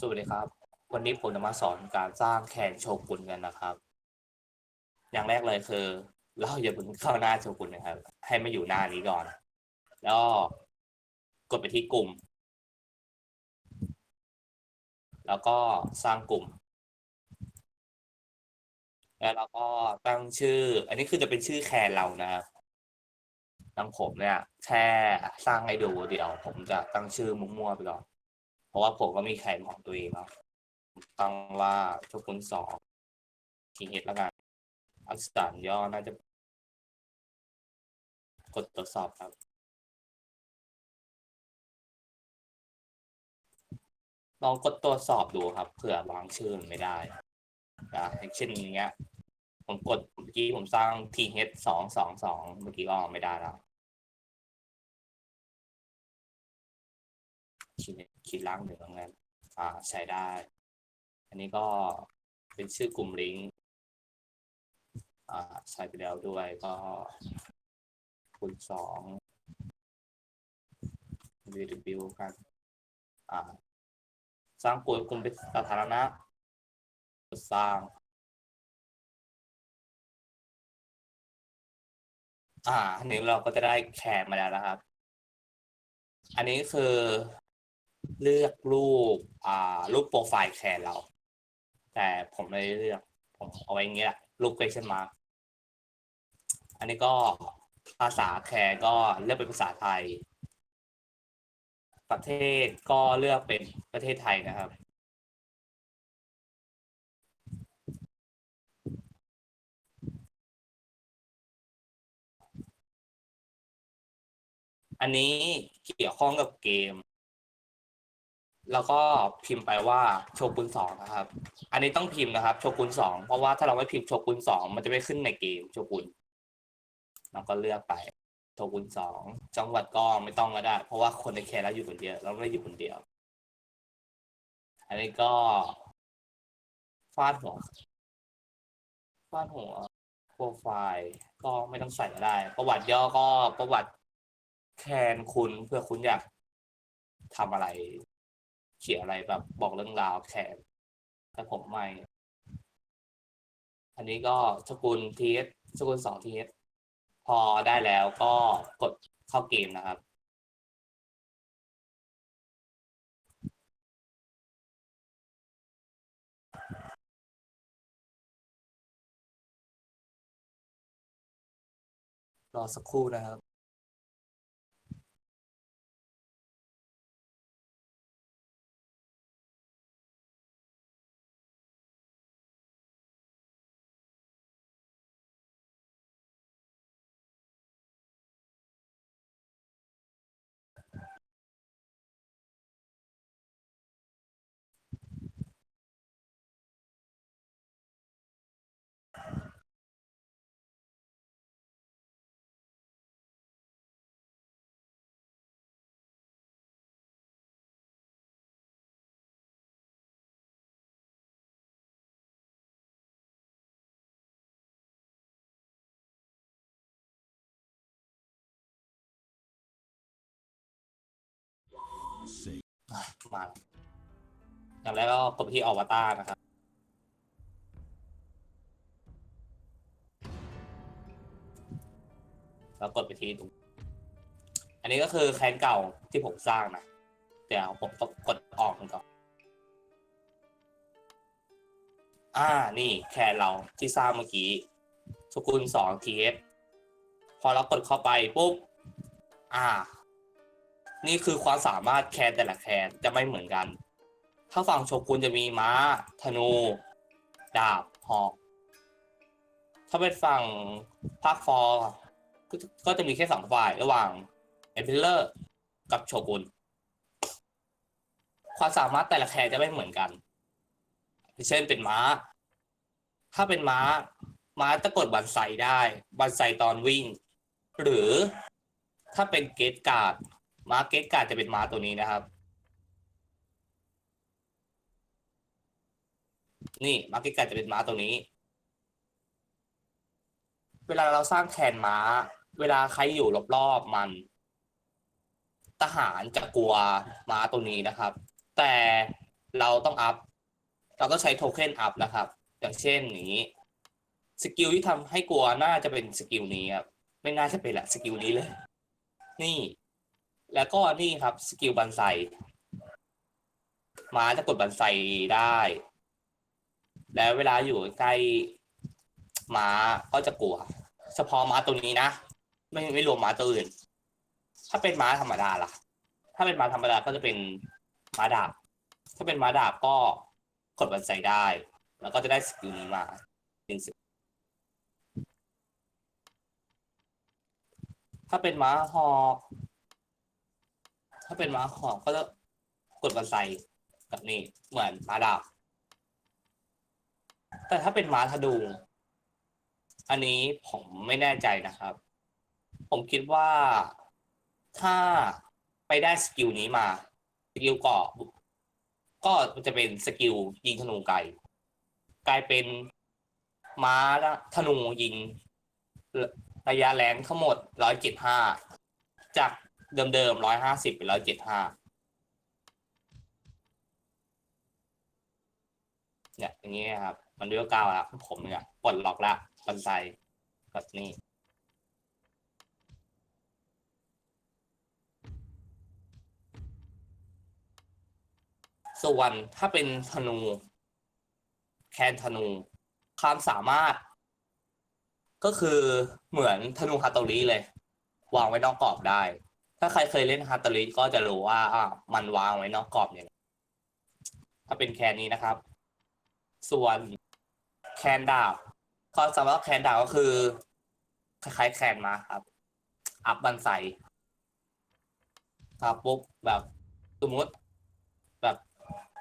สวัสดีครับ วันนี้ผมจะมาสอนการสร้างแคนโชกุนกันนะครับ อย่างแรกเลยคือ เราอย่าเพิ่งเข้าหน้าโชกุนนะครับ ให้มาอยู่หน้านี้ก่อน แล้วกดไปที่กลุ่ม แล้วก็สร้างกลุ่ม แล้วเราก็ตั้งชื่อ อันนี้คือจะเป็นชื่อแคนเรานะครับทางผมเนี่ย แค่สร้างให้ดูเดี๋ยว ผมจะตั้งชื่อมั่วๆไปก่อน ราะว่าผมก็มีแคนของตัวเองเนาะตั้งว่าโชกุนสองทีเฮดแล้วกัน อักษรย่อน่าจะ กดตรวจสอบครับ ลองกดตรวจสอบดูครับ เผื่อบางชื่อมันไม่ได้นะอย่างเช่นอย่างเงี้ย ผมกดเมื่อกี้ผมสร้าง th สองสองสองเมื่อกี้ก็ไม่ได้แล้วขีด ขีดล่างเหนึ่งตรงนั้นอ่าใช้ได้ อันนี้ก็เป็นชื่อกลุ่มลิงก์อ่าใช้ไปแล้วด้วยก็คูณสอง view กันอ่าสร้างกลุ่มกลุ่มเป็นสาธารณะสร้างอ่าอันนี้เราก็จะได้แคนมาแล้วนะครับ อันนี้คือ เลือกรูปอ่ารูปโปรไฟล์แคนเรา แต่ผมไม่ได้เลือก ผมเอาไว้อย่างเงี้ยรูป question mark อันนี้ก็ภาษาแคนก็เลือกเป็นภาษาไทย ประเทศก็เลือกเป็นประเทศไทยนะครับ อันนี้เกี่ยวข้องกับเกม แล้วก็พิมพ์ไปว่าโชกุนสองนะครับ อันนี้ต้องพิมพ์นะครับ โชกุนสองเพราะว่าถ้าเราไม่พิมพ์โชกุนสองมันจะไม่ขึ้นในเกมโชกุนเราก็เลือกไปโชกุนสองจังหวัดก็ไม่ต้องก็ได้ เพราะว่าคนในแคร์เราอยู่คนเดียวเราไม่ได้อยู่คนเดียว อันนี้ก็ฟาดหัวฟาดหัวโปรไฟล์ก็ไม่ต้องใส่ก็ได้ ประวัติย่อก็ประวัติแคนคุณเพื่อคุณอยากทำอะไร ขียนอะไรแบบบอกเรื่องราวแคนแต่ผมไม่ อันนี้ก็สกุลทีเอสสกุลสองทีเอสพอได้แล้วก็กดเข้าเกมนะครับ รอสักครู่นะครับ อะมาแล้วอย่างแรกก็กดไปที่อวตารนะครับแล้วกดไปที่ตรงอันนี้ก็คือแคนเก่าที่ผมสร้างนะเดี๋ยวผมต้องกดออกมันก่อน อ่า นี่แคนเราที่สร้างเมื่อกี้สกุลสองทีเอสพอเรากดเข้าไปปุ๊บ อ่า นี่คือความสามารถแคนแต่ละแคนจะไม่เหมือนกัน ถ้าฝั่งโชกุนจะมีม้า ธนู ดาบ หอก ถ้าเป็นฝั่งภาคฟอร์ก็จะมีแค่สองฝ่ายระหว่างเอพิเลอร์กับโชกุน ความสามารถแต่ละแคนจะไม่เหมือนกัน เช่นเป็นม้า ถ้าเป็นม้า ม้าจะกดบันไซได้ บันไซตอนวิ่ง หรือถ้าเป็นเกตการ์ด ม้าเกตการ์ดจะเป็นม้าตัวนี้นะครับ นี่ม้าเกตการ์ดจะเป็นม้าตัวนี้ เวลาเราสร้างแคนม้า เวลาใครอยู่รอบๆมัน ทหารจะกลัวม้าตัวนี้นะครับ แต่เราต้องอัพ เราก็ใช้โทเค็นอัพนะครับ อย่างเช่นนี้สกิลที่ทำให้กลัวน่าจะเป็นสกิลนี้ครับไม่น่าจะเป็นแหละสกิลนี้เลย นี่ แล้วก็นี่ครับสกิลบันไซม้าจะกดบันไซได้ แล้วเวลาอยู่ใกล้ม้าก็จะกลัว เฉพาะม้าตัวนี้นะ ไม่ไม่รวมม้าตัวอื่น ถ้าเป็นม้าธรรมดาล่ะ ถ้าเป็นม้าธรรมดาก็จะเป็นม้าดาบ ถ้าเป็นม้าดาบก็กดบันไซได้ แล้วก็จะได้สกิลนี้มาหนึ่งสกิลถ้าเป็นม้าหอก ถ้าเป็นม้าหอกก็จะกดบันไซกับนี่เหมือนม้าดาบ แต่ถ้าเป็นม้าทะดูอันนี้ผมไม่แน่ใจนะครับ ผมคิดว่าถ้าไปได้สกิลนี้มา สกิลเกาะก็จะเป็นสกิลยิงธนูไกล กลายเป็นม้าและธนูยิง ระยะแรงทั้งหมดร้อยเจ็ดห้าจาก เดิมๆร้อยห้าสิบเป็นร้อยเจ็ดห้าเนี่ยอย่างนี้ครับ มันเรียกก้าแล้วผมเนี่ยปลดล็อกละบันไซแบบนี้ส่วนถ้าเป็นธนู แคนธนู ความสามารถ ก็คือเหมือนธนูฮาโตริเลย วางไว้นอกกรอบได้ ถ้าใครเคยเล่นฮาโตริก็จะรู้ว่าอะมันวางไว้นอกกรอบเนี่ยถ้าเป็นแคนนี้นะครับ ส่วนแคนดาบความสามารถแคนดาบก็คือ คล้ายๆแคนมาครับ อัพบันไซครับปุ๊บแบบสมมติแบบ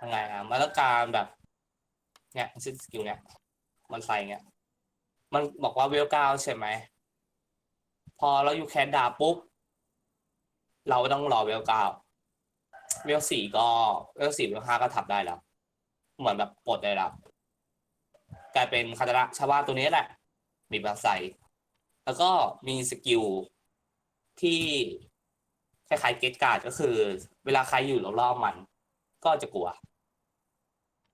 ยังไงอะมันต้องการแบบ เนี่ยซิสกิลเนี่ยมันใส่เนี่ยมันบอกว่าเวลเก้าใช่ไหม พอเราอยู่แคนดาปุ๊บ เราต้องรอเวลเก้าเวลสี่ก็เวลสี่เวลห้าก็ทับได้แล้ว เหมือนแบบปลดได้แล้วกลายเป็นคาตาระชาวาตัวนี้แหละ มีบันไซแล้วก็มีสกิลที่คล้ายๆเกตการ์ดก็คือ เวลาใครอยู่รอบๆมัน ก็จะกลัว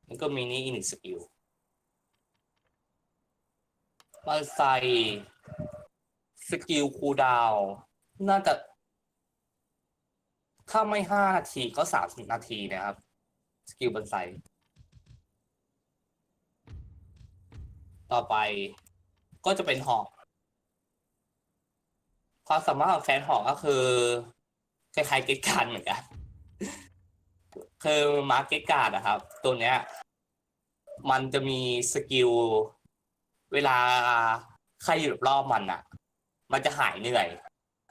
แล้วก็มีนี่อีกหนึ่งสกิลบันไซสกิลคูดาวน่าจะ ถ้าไม่ห้านาทีก็สามสิบนาทีนะครับ สกิลบันไซต่อไปก็จะเป็นหอก ความสามารถของแฟนหอกก็คือคล้ายๆเกตการ์ดเหมือนกัน คือมาร์เก็ตการ์ดนะครับ ตัวเนี้ย มันจะมีสกิล เวลาใครอยู่รอบมันอะมันจะหายเหนื่อย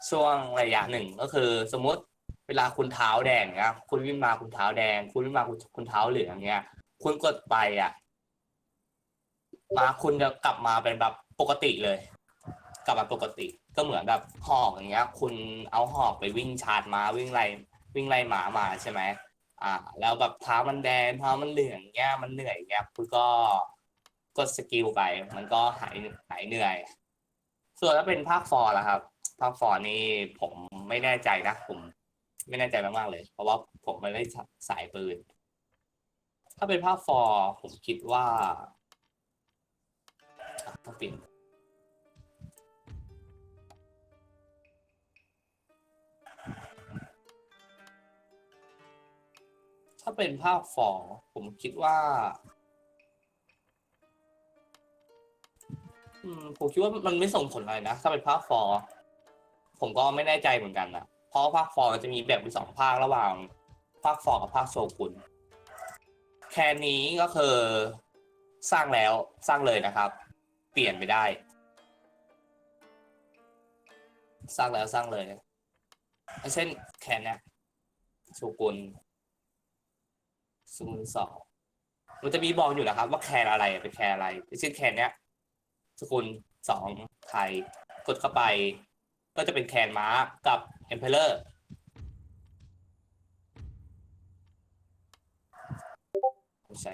ช่วงระยะหนึ่งก็คือ สมมติ เวลาคุณเท้าแดงเนี้ย คุณวิ่งมาคุณเท้าแดง คุณวิ่งมาคุณคุณเท้าเหลืองเนี้ย คุณกดไปอะ มาคุณจะกลับมาเป็นแบบปกติเลย กลับมาปกติ ก็เหมือนแบบหอกอย่างเงี้ย คุณเอาหอกไปวิ่งชาร์จมาวิ่งไล่วิ่งไล่หมามาใช่ไหมอ่า แล้วแบบเท้ามันแดงเท้ามันเหลืองเงี้ยมันเหนื่อยเงี้ยคุณก็กดสกิลไป มันก็หายหายเหนื่อย ส่วนถ้าเป็นภาคฟอร์ล่ะครับภาคฟอร์นี่ผมไม่แน่ใจนะผม ไม่แน่ใจมากๆเลย เพราะว่าผมไม่ได้สายปืน ถ้าเป็นภาคฟอร์ผมคิดว่าต้องปลี่ยนถ้าเป็นภาคฟอร์ผมคิดว่าผมคิดว่ามันไม่ส่งผลอะไรนะ ถ้าเป็นภาคฟอร์ผมก็ไม่แน่ใจเหมือนกันนะ เพราะภาคฟอร์จะมีแบบเป็นสองภาคระหว่าง ภาคฟอร์กับภาคโชกุนแค่นี้ก็คือสร้างแล้วสร้างเลยนะครับ เปลี่ยนไปได้ สร้างแล้วสร้างเลยเช่นแคนเนี่ยโชกุนศูนย์สองมันจะมีบอกอยู่นะครับ ว่าแคนอะไรเป็นแคนอะไรเช่นแคนเนี้ยสกุลสองไทยกดเข้าไป ก็จะเป็นแคนม้ากับ เอ็มเพลเลอร์ใช่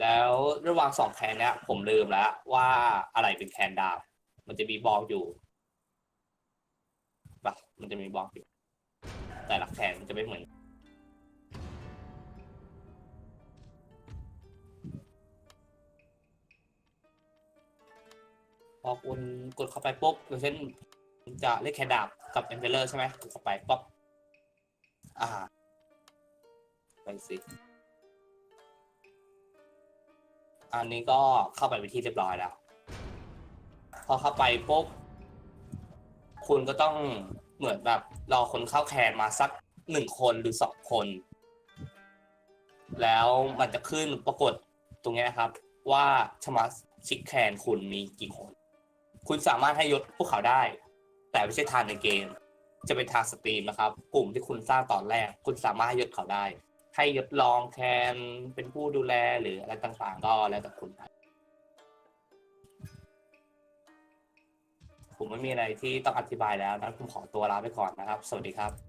แล้วระหว่างสองแคนเนี้ยผมลืมแล้วว่าอะไรเป็นแคนดาว มันจะมีบอกอยู่ปะมันจะมีบอกอยู่ แต่ละแคนมันจะไม่เหมือนพอคุณกดเข้าไปปุ๊บอย่างเช่น จะเล่นแคดาบกับเอ็มเบลเลอร์ใช่ไหมกดเข้าไปป๊อปอ่า ไปสิ อันนี้ก็เข้าไปเป็นที่เรียบร้อยแล้ว พอเข้าไปปุ๊บ คุณก็ต้องเหมือนแบบรอคนเข้าแคนมาสักหนึ่งคนหรือสองคน แล้วมันจะขึ้นปรากฏตรงนี้นะครับ ว่าสมาชิกแคนคุณมีกี่คน คุณสามารถให้ยศพวกเขาได้ แต่ไม่ใช่ทานในเกม จะเป็นทางสตรีมนะครับ กลุ่มที่คุณสร้างตอนแรก คุณสามารถให้ยศเขาได้ ให้ยศรองแทนเป็นผู้ดูแลหรืออะไรต่างๆ ก็แล้วแต่คุณครับผมไม่มีอะไรที่ต้องอธิบายแล้วนะผมขอตัวลาไปก่อนนะครับ สวัสดีครับ